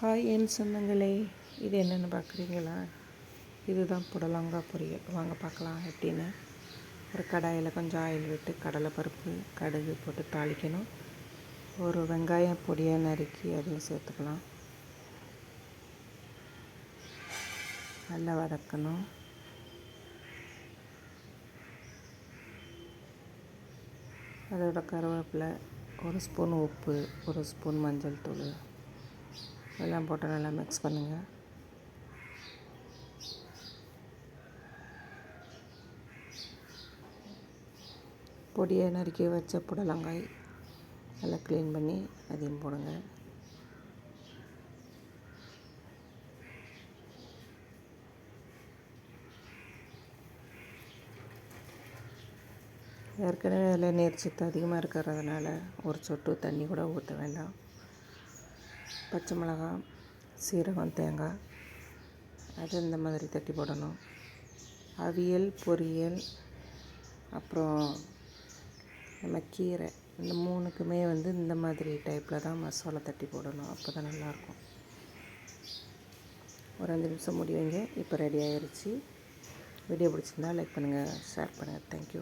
Hi என் சொந்தங்களே. இது என்னென்னு பார்க்குறீங்களா? இதுதான் புடலங்காய் பொரியல். வாங்க பார்க்கலாம் எப்படின்னு. ஒரு கடாயில் கொஞ்சம் ஆயில் விட்டு கடலை பருப்பு கடுகு போட்டு தாளிக்கணும். ஒரு வெங்காயம் பொடியாக நறுக்கி அதையும் சேர்த்துக்கலாம். நல்லா வதக்கணும். அதோட கருவேப்பிலை ஒரு ஸ்பூன் உப்பு ஒரு ஸ்பூன் மஞ்சள் தூள். எல்லாம் போட்டு நல்லா மிக்ஸ் பண்ணுங்கள் பொடியை நறுக்கி வச்ச புடலங்காய் நல்லா க்ளீன் பண்ணி அதையும் போடுங்க. ஏற்கனவே அதில் நீர்ச்சத்து அதிகமாக இருக்கிறதுனால ஒரு சொட்டு தண்ணி கூட ஊற்ற வேண்டாம். பச்சை மிளகாய் சீரகம் தேங்காய் அது இந்த மாதிரி தட்டி போடணும். அவியல் பொரியல் அப்புறம் நம்ம கீரை இந்த மூணுக்குமே வந்து இந்த மாதிரி டைப்பில் தான் மசாலா தட்டி போடணும். அப்போ தான் நல்லாயிருக்கும். ஒரு அஞ்சு நிமிஷம் முடிவீங்க இப்போ ரெடி ஆகிருச்சு வீடியோ பிடிச்சிருந்தா லைக் பண்ணுங்கள் ஷேர் பண்ணுங்கள் தேங்க்யூ